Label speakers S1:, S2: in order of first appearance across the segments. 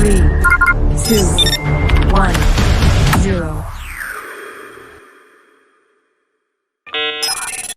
S1: three, two, one, zero.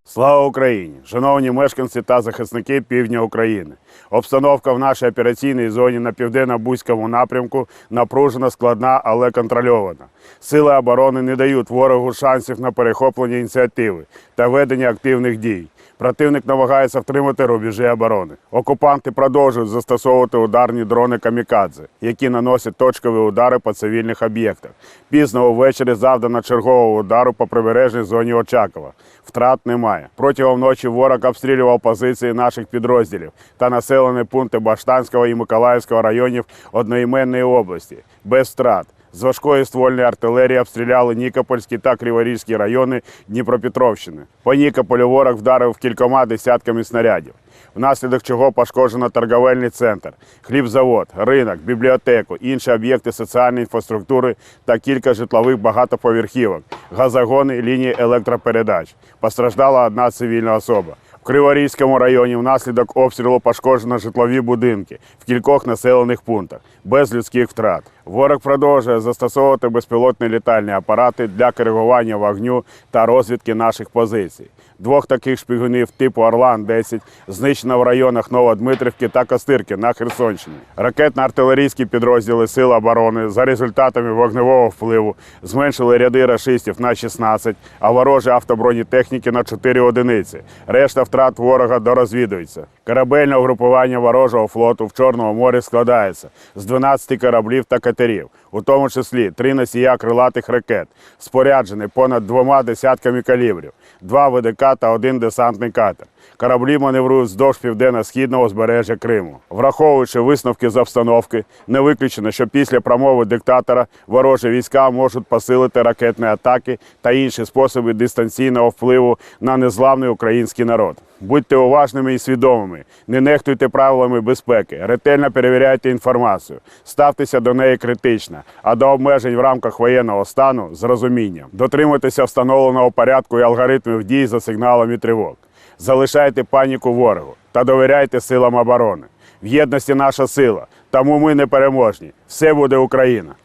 S2: Слава Україні! Шановні мешканці та захисники півдня України. Обстановка в нашій операційній зоні на південно-бузькому напрямку напружена, складна, але контрольована. Сили оборони не дають ворогу шансів на перехоплення ініціативи та ведення активних дій. Противник намагається втримати рубежі оборони. Окупанти продовжують застосовувати ударні дрони камікадзе, які наносять точкові удари по цивільних об'єктах. Пізно ввечері завдано чергового удару по прибережній зоні Очакова. Втрат немає. Протягом ночі ворог обстрілював позиції наших підрозділів та населені пункти Баштанського і Миколаївського районів одноіменної області без втрат. З важкої ствольної артилерії обстріляли Нікопольські та Криворізькі райони Дніпропетровщини. По Нікополю ворог вдарив кількома десятками снарядів, внаслідок чого пошкоджено торговельний центр, хлібзавод, ринок, бібліотеку, інші об'єкти соціальної інфраструктури та кілька житлових багатоповерхівок, газогони, лінії електропередач. Постраждала одна цивільна особа. В Криворізькому районі внаслідок обстрілу пошкоджено житлові будинки в кількох населених пунктах без людських втрат. Ворог продовжує застосовувати безпілотні літальні апарати для коригування вогню та розвідки наших позицій. Двох таких шпигунів типу Орлан-10 знищено в районах Новодмитрівки та Костирки на Херсонщині. Ракетно-артилерійські підрозділи Сил оборони за результатами вогневого впливу зменшили ряди рашистів на 16, а ворожі автобронетехніки на 4 одиниці. Решта втрат ворога дорозвідується. Корабельне угрупування ворожого флоту в Чорному морі складається з 12 кораблів та катерів, у тому числі три носія крилатих ракет, споряджені понад двома десятками калібрів, два ВДК та один десантний катер. Кораблі маневрують вздовж південно-східного збережжя Криму. Враховуючи висновки з обстановки, не виключено, що після промови диктатора ворожі війська можуть посилити ракетні атаки та інші способи дистанційного впливу на незламний український народ. Будьте уважними і свідомими, не нехтуйте правилами безпеки, ретельно перевіряйте інформацію, ставтеся до неї критично, а до обмежень в рамках воєнного стану з розумінням. Дотримуйтеся встановленого порядку і алгоритмів дій за сигналами тривог. Залишайте паніку ворогу та довіряйте силам оборони. В єдності наша сила, тому ми не переможні. Все буде Україна.